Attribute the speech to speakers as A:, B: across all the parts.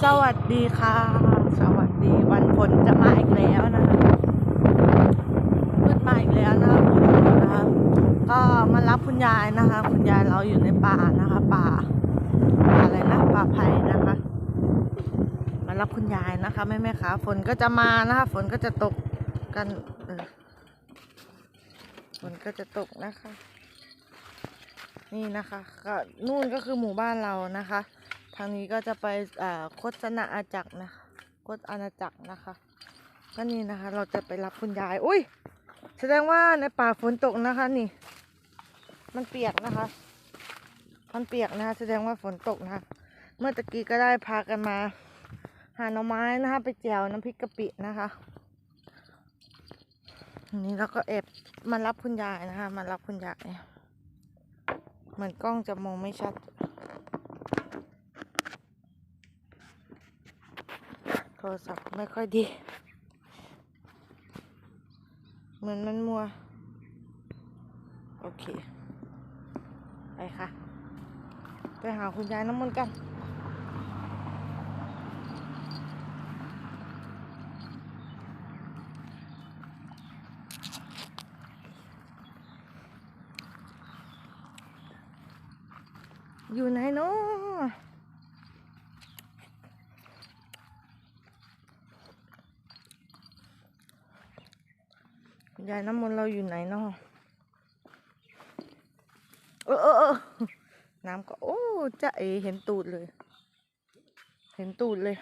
A: สวัสดีค่ะ สวัสดีวันฝนจะมาอีกแล้วนะคะมืดมาอีกแล้วนะคะฝนนะคะก็มารับคุณยายนะคะ คุณยายเราอยู่ในป่านะคะ ป่าป่าอะไรนะป่าไผ่นะคะ มารับคุณยายนะคะแม่แม่คะฝนก็จะมานะคะ ฝนก็จะตกกันเออฝนก็จะตกนะคะ นี่นะคะ ก็นู่นก็คือหมู่บ้านเรานะคะ ทางนี้ก็จะไปโคตนาอาจักรนะคะโคตอาณาจักรนะคะก็นี่นะคะ เราจะไปรับคุณยาย อุ้ย แสดงว่าในป่าฝนตกนะคะ นี่ มันเปียกนะคะ มันเปียกนะคะ แสดงว่าฝนตกนะคะ เมื่อตะกี้ก็ได้พากันมา หาหน่อไม้นะคะ ไปแจวน้ำพริกกะปินะคะอันนี้เราก็แอบมารับคุณยายนะคะ มารับคุณยาย เหมือนกล้องจะมองไม่ชัด โทรศัพท์ไม่ค่อยดี เหมือนมันมัว โอเค ไปค่ะ ไปหาคุณยายน้ำมนต์กันอยู่ไหนเนาะคุณ ยายน้ำมนต์เราอยู่ไหนเนาะเออเออน้ำก็โอ้จะเอเห็นตูดเลย เห็นตูดเลย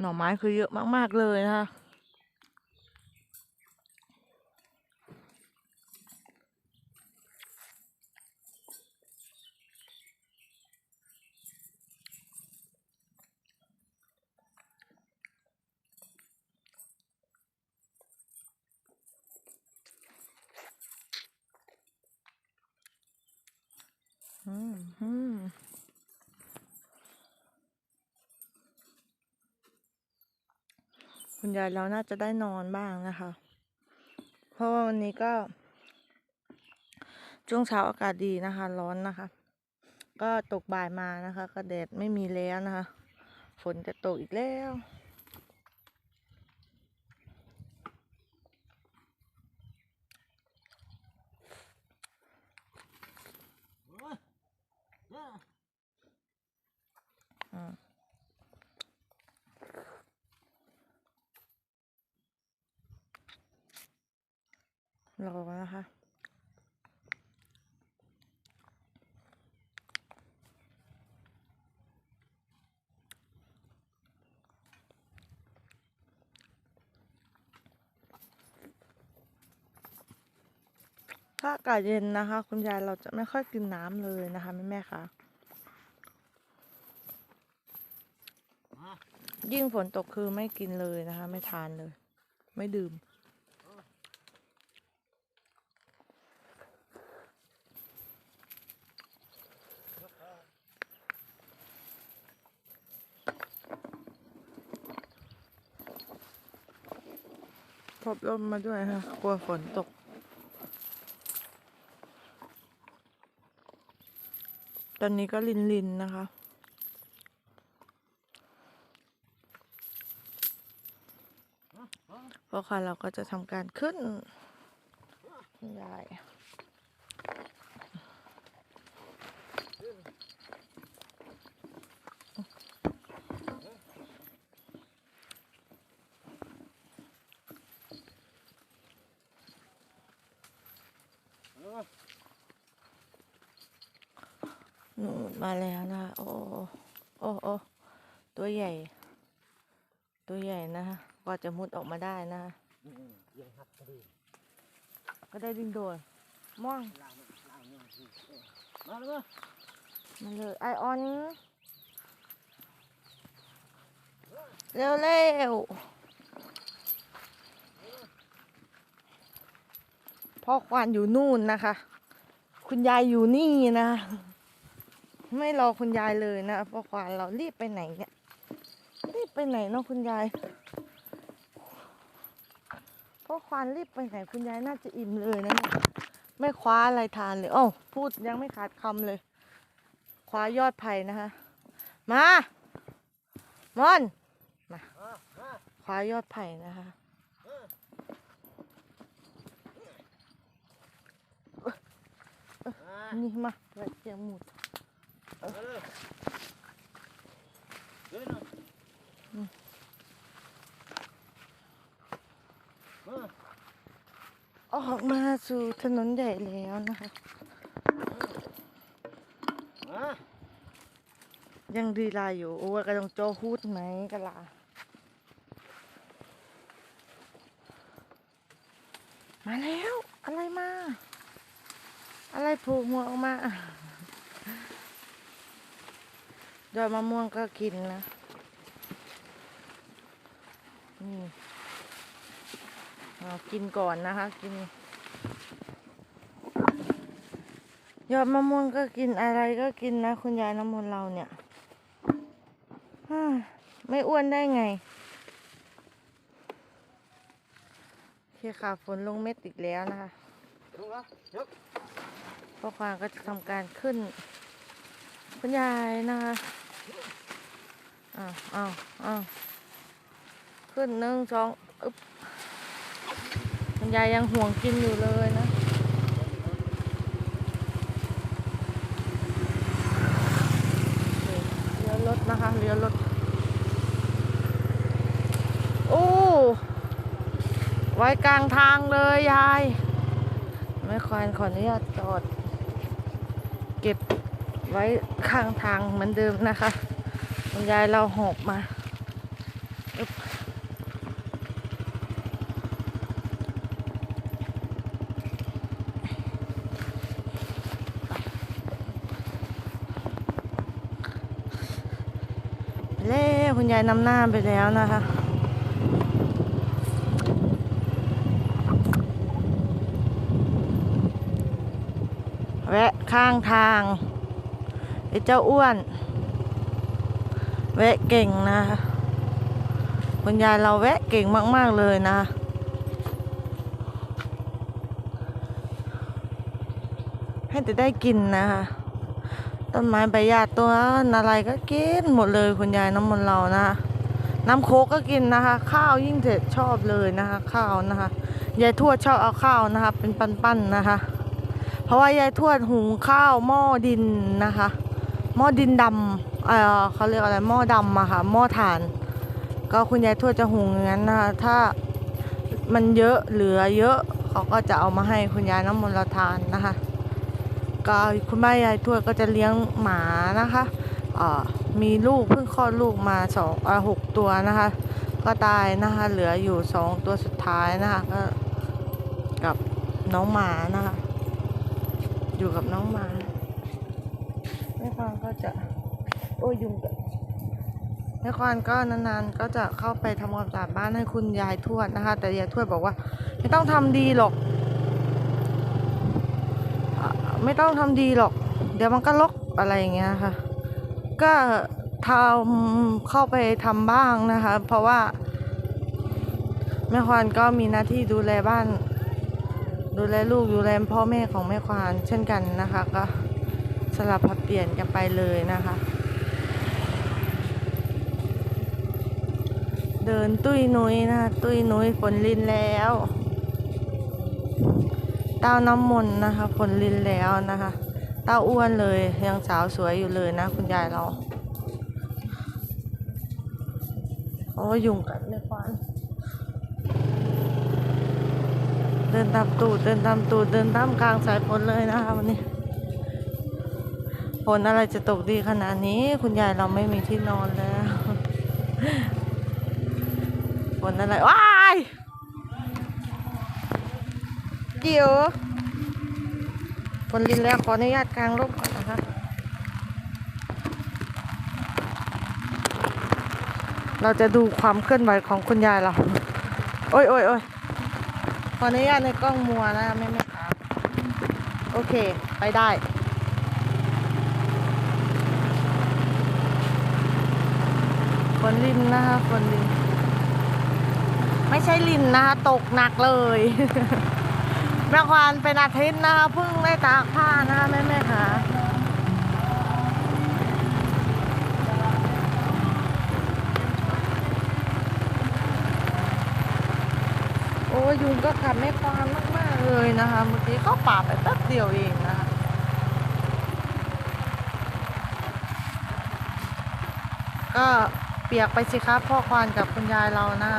A: หน่อไม้คือเยอะมาก ๆ เลยนะคะ อืมอืม ใหญ่เราน่าจะได้นอนบ้างนะคะ เพราะว่าวันนี้ก็ช่วงเช้าอากาศดีนะคะ ร้อนนะคะ ก็ตกบ่ายมานะคะ ก็แดดไม่มีแล้วนะคะ ฝนจะตกอีกแล้ว ถ้าอากาศเย็นนะคะ คุณยายเราจะไม่ค่อยกินน้ำเลยนะคะแม่แม่คะยิ่งฝนตกคือไม่กินเลยนะคะ ไม่ทานเลย ไม่ดื่ม พบลมมาด้วยค่ะกลัวฝนตก ตอนนี้ก็ลินลินนะคะเพราะค่ะเราก็จะทำการขึ้นคุณยายหนูมาแล้วนะคะโอ้โอ้โอ้ตัวใหญ่ ตัวใหญ่นะคะ กว่าจะมุดออกมาได้นะคะก็ได้ดิงโดนม่วง
B: มาเลย
A: มาเลยไอออนเร็วเร็วพ่อควานอยู่นู่นนะคะ คุณยายอยู่นี่นะ ไม่รอคุณยายเลยนะพ่อควานเรารีบไปไหนเนี่ยรีบไปไหนเนาะคุณยาย พ่อควานรีบไปไหนคุณยายน่าจะอิ่มเลยนะเนี่ยไม่คว้าอะไรทานเลยโอ้พูดยังไม่ขาดคำเลย คว้ายอดไผ่นะคะมามอนมาคว้ายอดไผ่นะคะนี่มาไว้เสียงหมุด
B: มาเลยเดินหน่ อ
A: อกมาสู่ถนนใหญ่แล้วนะคะ ยังดีลาอยู่ โอ้กระดงโจฮูดไหมกะลามาแล้ว อะไรมา อะไรโผูกหัวออกมาดอยมะม่วงก็กินนะนี่ กินก่อนนะคะ กิน ยอดมะม่วงก็กินอะไรก็กินนะ คุณยายน้ำมนต์เราเนี่ยไม่อ้วนได้ไงโอเคค่ะฝนลงเม็ดอีกแล้วนะคะ
B: ลงมายก
A: พ่อควานก็จะทำการขึ้น คุณยายนะคะอ้าวอ้าวอ้าวขึ้นหนึ่งสองอึ๊บ คุณยายยังห่วงกินอยู่เลยนะเลี้ยวรถนะคะเลี้ยวรถโอ้ไว้กลางทางเลยยาย ไม่ควรขออนุญาตจอด เก็บไว้ข้างทางเหมือนเดิมนะคะ คุณยายเราหอบมาอึ๊บไปแล้วคุณ ยายนำหน้าไปแล้วนะคะ แวะข้างทางไอ้เจ้าอ้วน แวะเก่งนะคะคุณยายเราแวะเก่งมาก ๆ เลยนะ ให้แต่ได้กินนะคะ ต้นไม้ใบหญ้าตัวอะไรก็กินหมดเลยคุณยายน้ำมนต์เรานะน้ำโคกก็กินนะคะ ข้าวยิ่งเด็ดชอบเลยนะคะ ข้าวนะคะยายทวดชอบเอาข้าวนะคะ เป็นปั้นๆนะคะ เพราะว่ายายทวดหุงข้าวหม้อดินนะคะ หม้อดินดำเออเขาเรียกอะไรหม้อดำอะค่ะหม้อถ่าน ก็คุณยายทวดจะหุงอย่างนั้นนะคะ ถ้ามันเยอะเหลือเยอะเขาก็จะเอามาให้คุณยายน้ำมนต์เราทานนะคะ ก็คุณแม่ยายทวดก็จะเลี้ยงหมานะคะเอ่อมีลูกเพิ่งคลอดลูกมาสองเออหกตัวนะคะ ก็ตายนะคะ เหลืออยู่สองตัวสุดท้ายนะคะก็กับน้องหมานะคะ อยู่กับน้องหมาแม่ควานก็จะโอ้ยยุงกแม่ควานก็นานๆก็จะเข้าไปทำความสะอาดบ้านให้คุณยายทวดนะคะ แต่ยายทวดบอกว่า ไม่ต้องทำดีหรอก ไม่ต้องทำดีหรอก เดี๋ยวมันก็ลกอะไรอย่างเงี้ยค่ะ ก็ทำเข้าไปทำบ้างนะคะ เพราะว่า แม่ควานก็มีหน้าที่ดูแลบ้าน ดูแลลูกดูแลพ่อแม่ของแม่ควานเช่นกันนะคะ ก็สลับผัดเปลี่ยนกันไปเลยนะคะ เดินตุ้ยนุ้ยนะคะตุ้ยนุ้ยฝนลินแล้ว เต้าน้ำมนต์นะคะฝนลินแล้วนะคะ เต้าอ้วนเลยยังสาวสวยอยู่เลยนะ คุณยายเราโอ้ยุงกัดแม่ควานเดินตามตูดเดินตามตูดเดินตามกลางสายฝนเลยนะคะวันนี้ฝนอะไรจะตกดีขนาดนี้ คุณยายเราไม่มีที่นอนแล้วฝนอะไรว้า เดียวฝนลินแล้วขออนุญาตกลางร่มก่อนนะคะเราจะดูความเคลื่อนไหวของคุณยายเรา โอ้ยโอ้ยโอ้ยขออนุญาตในกล้องมัวนะแม่แม่ครับ โอเค ไปได้ ฝนลินนะคะ ฝนลิน ไม่ใช่ลินนะคะ ตกหนักเลย แม่ควานเป็นอาทิตย์นะคะเพิ่งได้ตากผ้านะคะแม่แม่ค่ะโอ้ยุงก็ขับแม่ควานมากๆเลยนะคะเมื่อกี้เข้าป่าไปแป๊บเดียวเองนะคะก็เปียกไปสิครับพ่อควานกับคุณยายเรานะ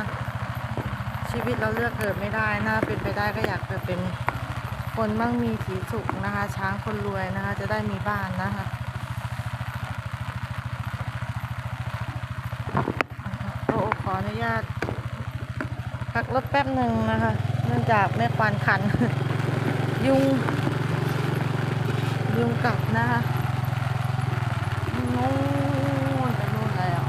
A: ชีวิตเราเลือกเกิดไม่ได้นะเป็นไปได้ก็อยากเกิดเป็นคนมั่งมีสีสุขนะคะ ช้างคนรวยนะคะ จะได้มีบ้านนะคะโอ้ขออนุญาตพักรถแป๊บหนึ่งนะคะ เนื่องจากแม่ควานขัน ยุง ยุงกัดนะคะนู่นไปนู่นแล้ว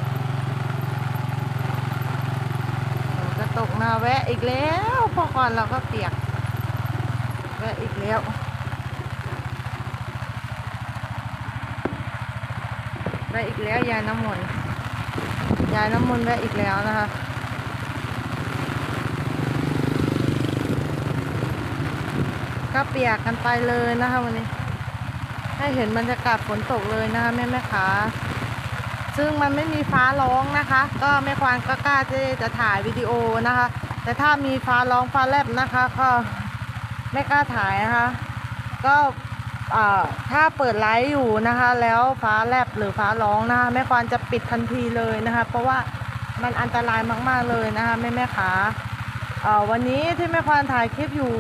A: ฝนก็ตกนา แวะอีกแล้วพอก่อนเราก็เปียก แวะอีกแล้วแวะอีกแล้วยายน้ำมนต์ยายน้ำมนต์แวะอีกแล้วนะคะก็เปียกกันไปเลยนะคะวันนี้ ให้เห็นบรรยากาศฝนตกเลยนะคะแม่แม่ขาซึ่งมันไม่มีฟ้าร้องนะคะ ก็แม่ควานก็กล้าที่จะถ่ายวิดีโอนะคะ แต่ถ้ามีฟ้าร้องฟ้าแลบนะคะ ก็ไม่กล้าถ่ายนะคะ ก็ถ้าเปิดไลฟ์อยู่นะคะ แล้วฟ้าแลบหรือฟ้าร้องนะคะแม่ควานจะปิดทันทีเลยนะคะ เพราะว่ามันอันตรายมาก ๆเลยนะคะแม่แม่ขาวันนี้ที่แม่ควานถ่ายคลิปอยู่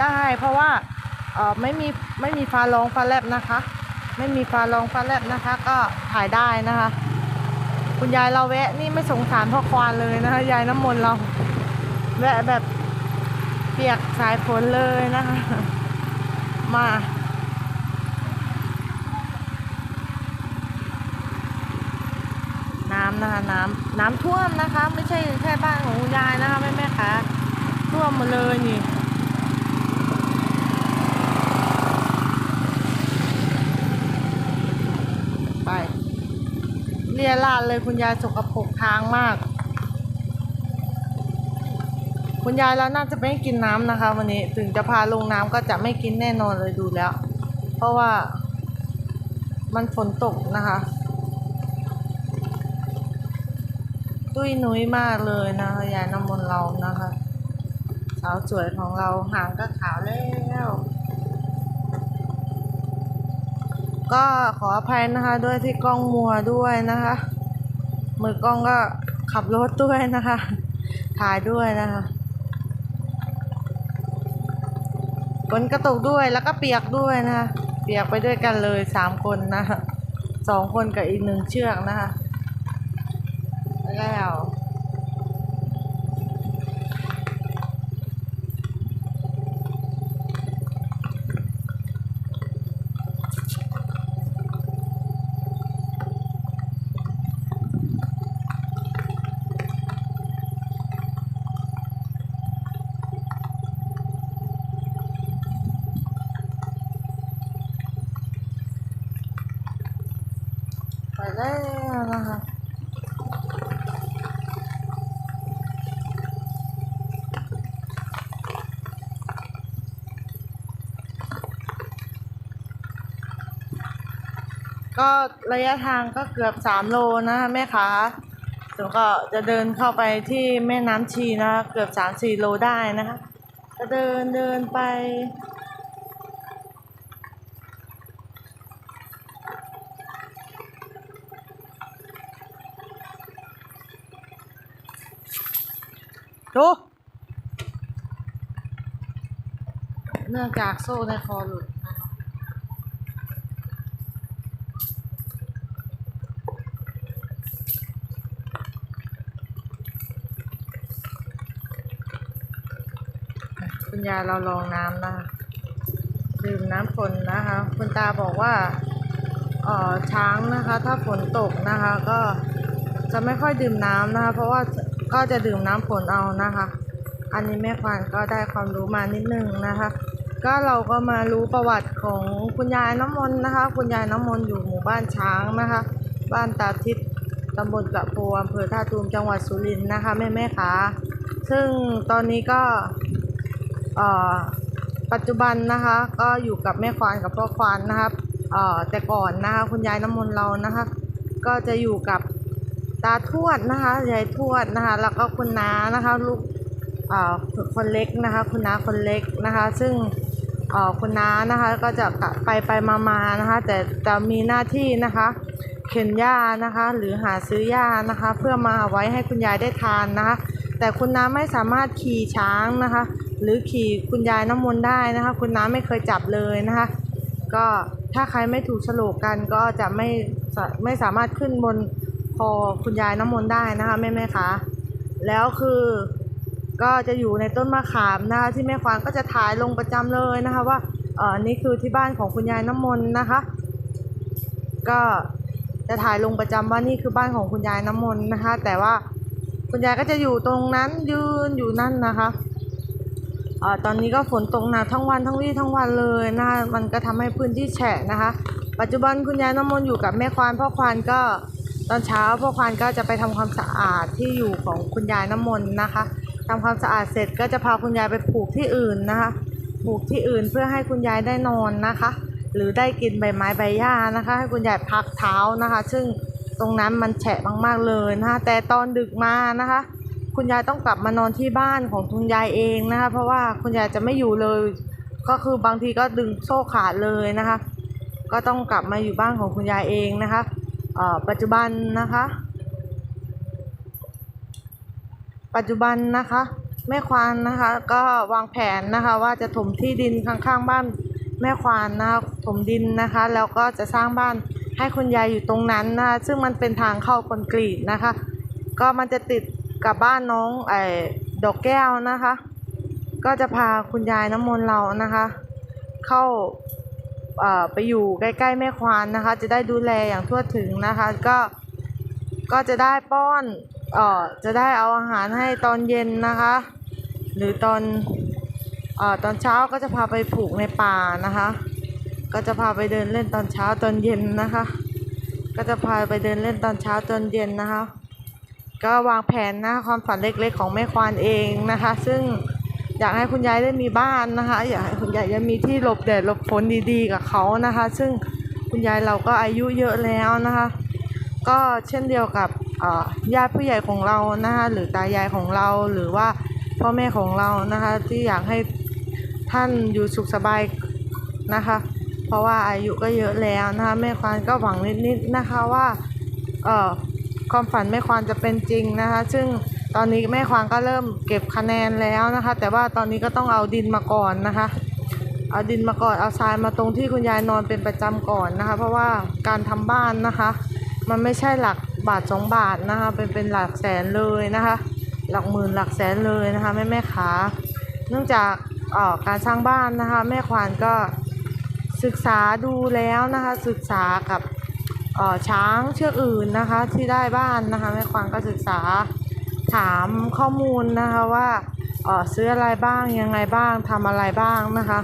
A: ได้ เพราะว่าไม่มีไม่มีฟ้าร้องฟ้าแลบนะคะ ไม่มีฟ้าร้องฟ้าแลบนะคะ ก็ถ่ายได้นะคะ คุณยายเราแวะนี่ไม่สงสารพ่อควานเลยนะคะ ยายน้ำมนต์เรา แวะแบบเปียกสายฝนเลยนะคะ มาน้ำนะคะน้ำน้ำท่วมนะคะ ไม่ใช่แค่บ้านของคุณยายนะคะแม่แม่คะท่วมมาเลยนี่ไปเรียลาดเลยคุณยายสกปรกทางมาก คุณยายเราน่าจะไม่กินน้ำนะคะ วันนี้ถึงจะพาลงน้ำก็จะไม่กินแน่นอนเลยดูแล้ว เพราะว่ามันฝนตกนะคะ ตุ้ยนุ้ยมากเลยนะคะยายน้ำมนต์เรานะคะ สาวสวยของเราหางก็ขาวแล้วก็ขออภัยนะคะ ด้วยที่กล้องมัวด้วยนะคะ มือกล้องก็ขับรถด้วยนะคะ ถ่ายด้วยนะคะ ฝนกระตกด้วยแล้วก็เปียกด้วยนะคะเปียกไปด้วยกันเลยสามคนนะคะสองคนกับอีกหนึ่งเชือกนะคะแล้ว ไปแล้วนะคะ ก็ระยะทางก็เกือบสามโลนะคะแม่ค้าถึงก็จะเดินเข้าไปที่แม่น้ำชีนะคะเกือบสามสี่โลได้นะคะจะเดินเดินไปดูเนื่องจากโซ่ในคอหลุดนะคะคุณ ยายเราลองน้ำนะคะดื่มน้ำฝนนะคะ คุณตาบอกว่าเอ่อช้างนะคะ ถ้าฝนตกนะคะ ก็จะไม่ค่อยดื่มน้ำนะคะ เพราะว่าก็จะดื่มน้ำฝนเอานะคะ อันนี้แม่ควานก็ได้ความรู้มานิดนึงนะคะ ก็เราก็มารู้ประวัติของคุณยายน้ำมนต์นะคะ คุณยายน้ำมนต์อยู่หมู่บ้านช้างนะคะ บ้านตาทิพย์ตำบลกระโปอำเภอท่าตูมจังหวัดสุรินทร์นะคะแม่แม่ๆคะซึ่งตอนนี้ก็ ปัจจุบันนะคะก็อยู่กับแม่ควานกับพ่อควานนะครับแต่ก่อนนะคะคุณยายน้ำมนต์เรานะคะ ก็จะอยู่กับตาทวดนะคะยายทวดนะคะ แล้วก็คุณน้านะคะลูกคนเล็กนะคะ คุณน้าคนเล็กนะคะ ซึ่งคุณน้านะคะก็จะไปไปมามานะคะ แต่จะมีหน้าที่นะคะเข็นหญ้านะคะ หรือหาซื้อหญ้านะคะ เพื่อมาไว้ให้คุณยายได้ทานนะคะ แต่คุณน้าไม่สามารถขี่ช้างนะคะ หรือขี่คุณยายน้ำมนต์ได้นะคะ คุณน้าไม่เคยจับเลยนะคะ ก็ถ้าใครไม่ถูกโฉลกกันก็จะไม่ไม่สามารถขึ้นบนคอคุณยายน้ำมนต์ได้นะคะแม่แม่คะแล้วคือก็จะอยู่ในต้นมะขามนะคะที่แม่ควานก็จะถ่ายลงประจำเลยนะคะ ว่าเออนี่คือที่บ้านของคุณยายน้ำมนต์นะคะ ก็จะถ่ายลงประจำว่านี่คือบ้านของคุณยายน้ำมนต์นะคะ แต่ว่าคุณยายก็จะอยู่ตรงนั้นยืนอยู่นั่นนะคะ ตอนนี้ก็ฝนตกหนักทั้งวันทั้งวี่ทั้งวันเลยนะคะมันก็ทำให้พื้นที่แฉะนะคะ ปัจจุบันคุณยายน้ำมนต์อยู่กับแม่ควานพ่อควานก็ตอนเช้าพ่อควานก็จะไปทำความสะอาดที่อยู่ของคุณยายน้ำมนต์นะคะทำความสะอาดเสร็จก็จะพาคุณยายไปปลูกที่อื่นนะคะปลูกที่อื่นเพื่อให้คุณยายได้นอนนะคะ หรือได้กินใบไม้ใบหญ้านะคะ ให้คุณยายพักเท้านะคะ ซึ่งตรงนั้นมันแฉะมากๆเลยนะคะแต่ตอนดึกมานะคะ คุณยายต้องกลับมานอนที่บ้านของคุณยายเองนะคะ เพราะว่าคุณยายจะไม่อยู่เลย ก็คือบางทีก็ดึงโซ่ขาดเลยนะคะ ก็ต้องกลับมาอยู่บ้านของคุณยายเองนะคะปัจจุบันนะคะ ปัจจุบันนะคะแม่ควานนะคะก็วางแผนนะคะว่าจะถมที่ดินข้างๆบ้านแม่ควานนะคะถมดินนะคะ แล้วก็จะสร้างบ้านให้คุณยายอยู่ตรงนั้นนะคะซึ่งมันเป็นทางเข้าคอนกรีตนะคะ ก็มันจะติด กลับบ้านน้องไอ้ดอกแก้วนะคะ ก็จะพาคุณยายน้ำมนต์เรานะคะ เข้าไปอยู่ใกล้ๆแม่ควานนะคะ จะได้ดูแลอย่างทั่วถึงนะคะ ก็ก็จะได้ป้อนเอ่อจะได้เอาอาหารให้ตอนเย็นนะคะ หรือตอนเอ่อตอนเช้าก็จะพาไปผูกในป่านะคะ ก็จะพาไปเดินเล่นตอนเช้าตอนเย็นนะคะ ก็จะพาไปเดินเล่นตอนเช้าตอนเย็นนะคะ ก็วางแผนนะความฝันเล็กๆ ของแม่ควานเองนะคะ ซึ่งอยากให้คุณยายได้มีบ้านนะคะ อยากให้คุณยายได้มีที่หลบแดดหลบฝนดีๆกับเขานะคะ ซึ่งคุณยายเราก็อายุเยอะแล้วนะคะ ก็เช่นเดียวกับญาติผู้ใหญ่ของเรานะคะหรือตายายของเราหรือว่าพ่อแม่ของเรานะคะ ที่อยากให้ท่านอยู่สุขสบายนะคะ เพราะว่าอายุก็เยอะแล้วนะคะแม่ควานก็หวังนิดๆนะคะว่าเออ ความฝันแม่ควานจะเป็นจริงนะคะ ซึ่งตอนนี้แม่ควานก็เริ่มเก็บคะแนนแล้วนะคะ แต่ว่าตอนนี้ก็ต้องเอาดินมาก่อนนะคะ เอาดินมาก่อนเอาทรายมาตรงที่คุณยายนอนเป็นประจำก่อนนะคะ เพราะว่าการทำบ้านนะคะ มันไม่ใช่หลักบาทสองบาทนะคะ เป็นเป็นหลักแสนเลยนะคะ หลักหมื่นหลักแสนเลยนะคะแม่แม่ขาเนื่องจากออการสร้างบ้านนะคะ แม่ควานก็ศึกษาดูแล้วนะคะ ศึกษากับ ช้างเชือกอื่นนะคะที่ได้บ้านนะคะแม่ควานก็ศึกษาถามข้อมูลนะคะว่าออซื้ออะไรบ้างยังไงบ้างทำอะไรบ้างนะคะ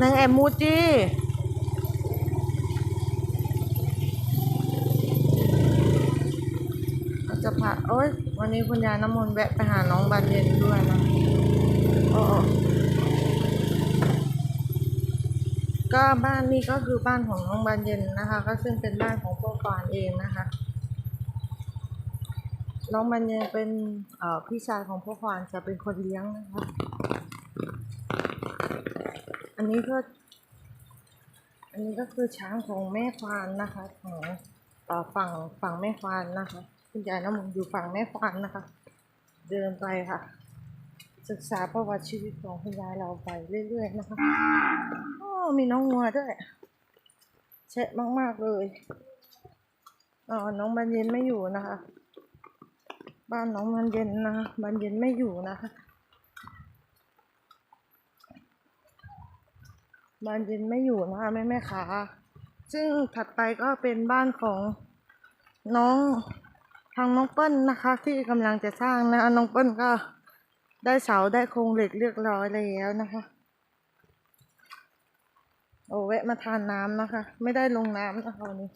A: นางแอมมูจีเราจะพาโอ้ยวันนี้คุณยายน้ำมนต์แวะไปหาน้องบานเย็นด้วยนะ ก็บ้านนี้ก็คือบ้านของน้องบานเย็นนะคะ ก็ซึ่งเป็นบ้านของพ่อฟานเองนะคะ น้องบานเย็นเป็นพี่ชายของพ่อฟานจะเป็นคนเลี้ยงนะคะ อันนี้ก็ อันนี้ก็คือช้างของแม่ควานนะคะของเอ่อฝั่งฝั่งแม่ควานนะคะ คุณยายน้ำมนต์อยู่ฝั่งแม่ควานนะคะ เดินไปค่ะ ศึกษาประวัติชีวิตของคุณยายเราไปเรื่อยๆนะคะโอ้มีน้องงัวด้วยเชะมากๆเลยอ๋อน้องบานเย็นไม่อยู่นะคะ บ้านน้องบานเย็นนะคะบานเย็นไม่อยู่นะคะบานเย็นไม่อยู่นะคะแม่แม่ขาซึ่งถัดไปก็เป็นบ้านของน้องทางน้องเปิ้ลนะคะ ที่กำลังจะสร้างนะคะน้องเปิ้ลก็ ได้เสาได้โครงเหล็กเรียบร้อยแล้วนะคะ โอ้แวะมาทานน้ำนะคะ ไม่ได้ลงน้ำนะคะวันนี้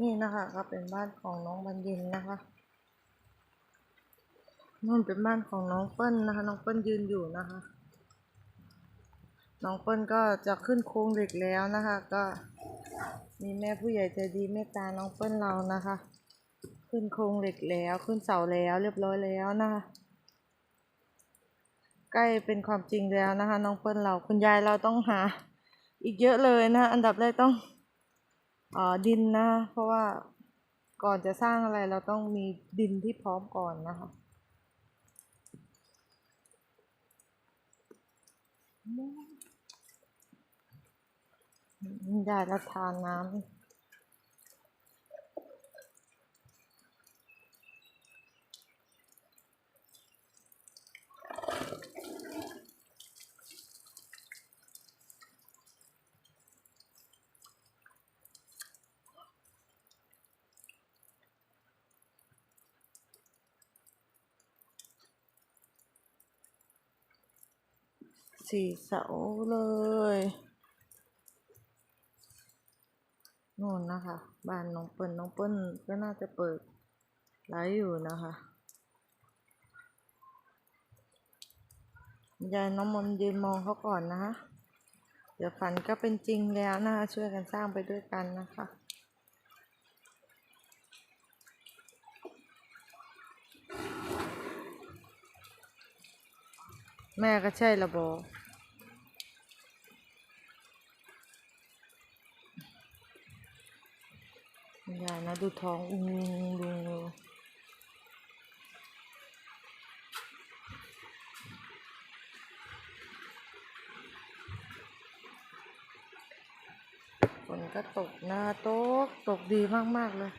A: นี่นะคะก็เป็นบ้านของน้องบันยินนะคะนู่นเป็นบ้านของน้องเปิ้ลนะคะ น้องเปิ้ลยืนอยู่นะคะ น้องเปิ้ลก็จะขึ้นโครงเหล็กแล้วนะคะ ก็มีแม่ผู้ใหญ่ใจดีเมตตาน้องเปิ้ลเรานะคะ ขึ้นโครงเหล็กแล้วขึ้นเสาแล้วเรียบร้อยแล้วนะคะใกล้เป็นความจริงแล้วนะคะ น้องเปิ้ลเราคุณยายเราต้องหา อีกเยอะเลยนะอันดับแรกต้องออดินนะ เพราะว่าก่อนจะสร้างอะไรเราต้องมีดินที่พร้อมก่อนนะคะยายเราทานน้ำ สี่เสาเลยนู่นนะคะ บ้านน้องเปิ้ลน้องเปิ้ลก็น่าจะเปิดไลฟ์อยู่นะคะ ยายน้องมนต์ยืนมองเขาก่อนนะคะเดี๋ยวฝันก็เป็นจริงแล้วนะคะช่วยกันสร้างไปด้วยกันนะคะแม่ก็ใช่ระบอยายนะดูท้องอุ้งลุงเลยฝ นก็ตกนะตก ตกดีมาก ๆ เลย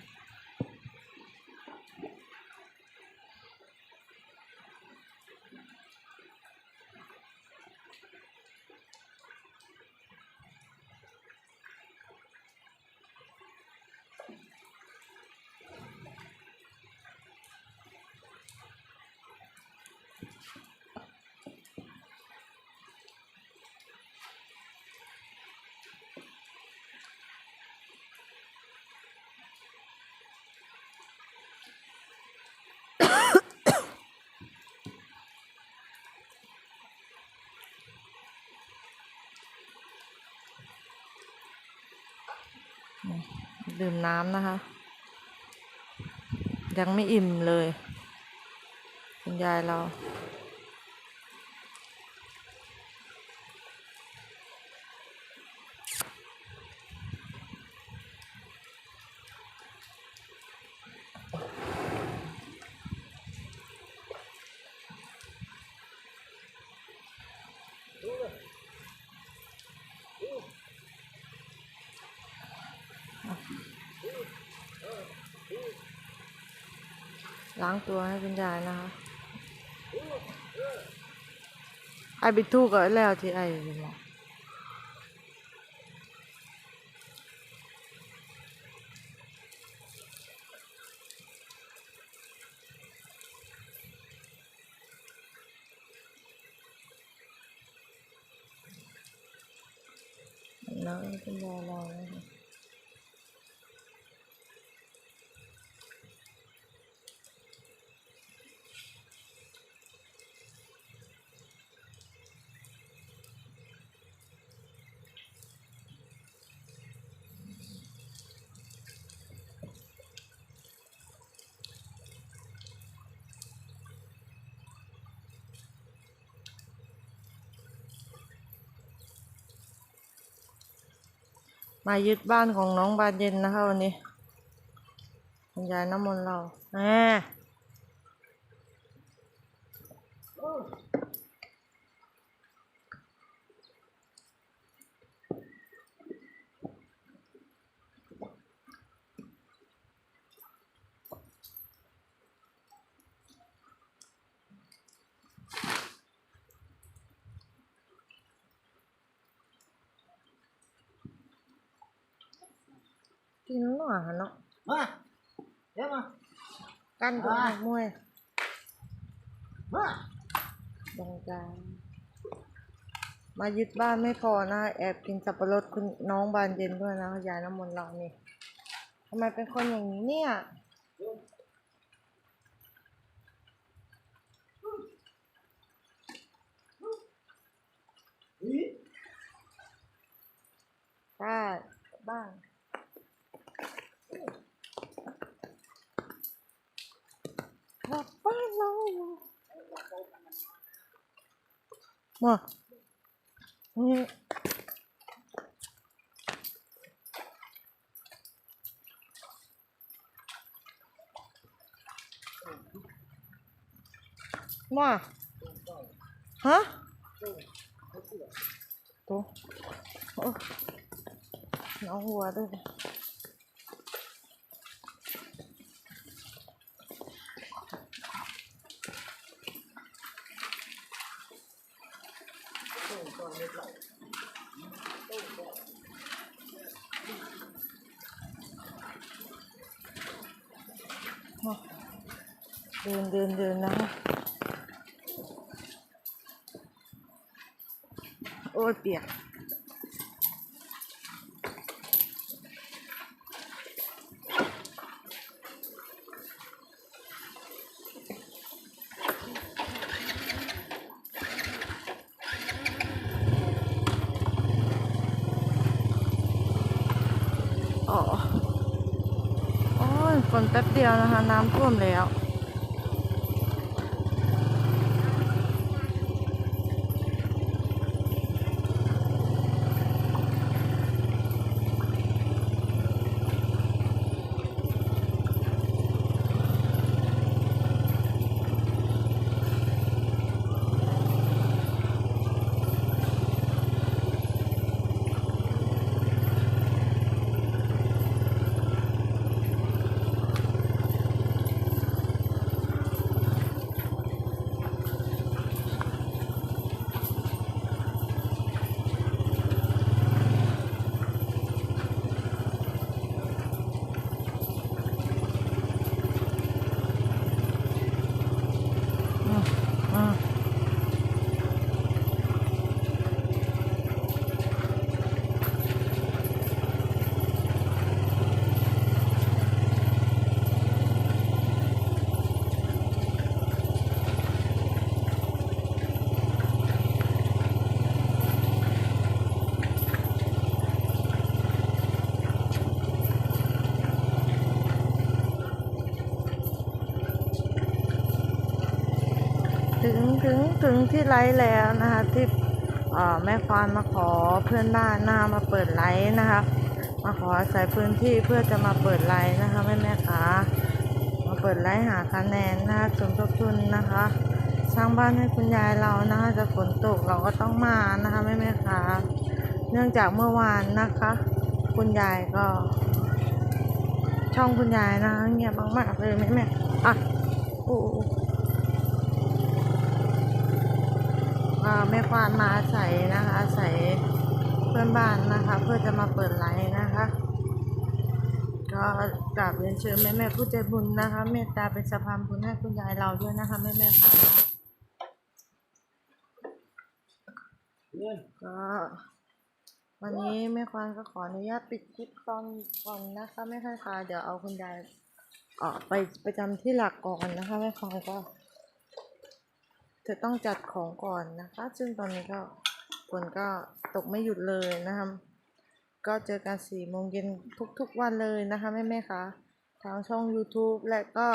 A: ดื่มน้ำนะคะ ยังไม่อิ่มเลย คุณยายเรา ล้างตัวให้คุณยายนะคะไอไปทูกก็แล้วที่ไออยู่น้องคุณยายเรานะค มายึดบ้านของน้องบานเย็นนะคะวันนี้คุณยายน้ำมนต์เราแหม กินหน่อยเนาะ
B: มาเดี๋ยวมา
A: กันตัว
B: อ่า
A: นักมวย
B: มา
A: ดงจางมายึดบ้านไม่พอนะแอบกินสับปะรดคุณน้องบานเย็นด้วยนะยายน้ำมนต์เรานี่ทำไมเป็นคนอย่างนี้เนี่ยได้บ้าง กลับบ้านเรามานี่มาฮะตัวโอ้ น้องวัวด้วยนะ เดินเดินเดินนะคะ โอ้ยเปียก อ๋อ โอ้ยฝนแป๊บเดียวนะคะ น้ำท่วมแล้ว ถึงที่ไลฟ์แล้วนะคะที่แม่ควานมาขอเพื่อนบ้านนะคะมาเปิดไลฟ์นะคะ มาขออาศัยพื้นที่เพื่อจะมาเปิดไลฟ์นะคะแม่แม่คะมาเปิดไลฟ์หาคะแนนนะคะสมทบทุนนะคะสร้างบ้านให้คุณยายเรานะคะจะฝนตกเราก็ต้องมานะคะแม่แม่คะเนื่องจากเมื่อวานนะคะ คุณยายก็ ช่องคุณยายนะคะเงียบมากๆเลยแม่แม่อะโอ้โอ้ อ่า แม่ควานมาอาศัยนะคะอาศัยเพื่อนบ้านนะคะ เพื่อจะมาเปิดไลน์นะคะ ก็กราบเรียนเชิญแม่แม่ผู้ใจบุญนะคะ เมตตาเป็นสะพานบุญให้คุณยายเราด้วยนะคะแม่แม่ค่ะก็วันนี้แม่ควานก็ขออนุญาตปิดคลิปตอนก่อนนะคะแม่ค่ะค่ะเดี๋ยวเอาคุณยายเออไปประจำที่หลักก่อนนะคะแม่ควานก็ เธอต้องจัดของก่อนนะคะ ซึ่งตอนนี้ก็ฝนก็ตกไม่หยุดเลยนะคะ ก็เจอกันสี่โมงเย็นทุกๆวันเลยนะคะแม่แม่ๆคะทางช่อง YouTube และก็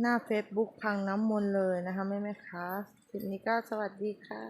A: หน้า Facebook พังน้ำมนเลยนะคะแม่แม่ๆคะคลิปนี้ก็สวัสดีค่ะ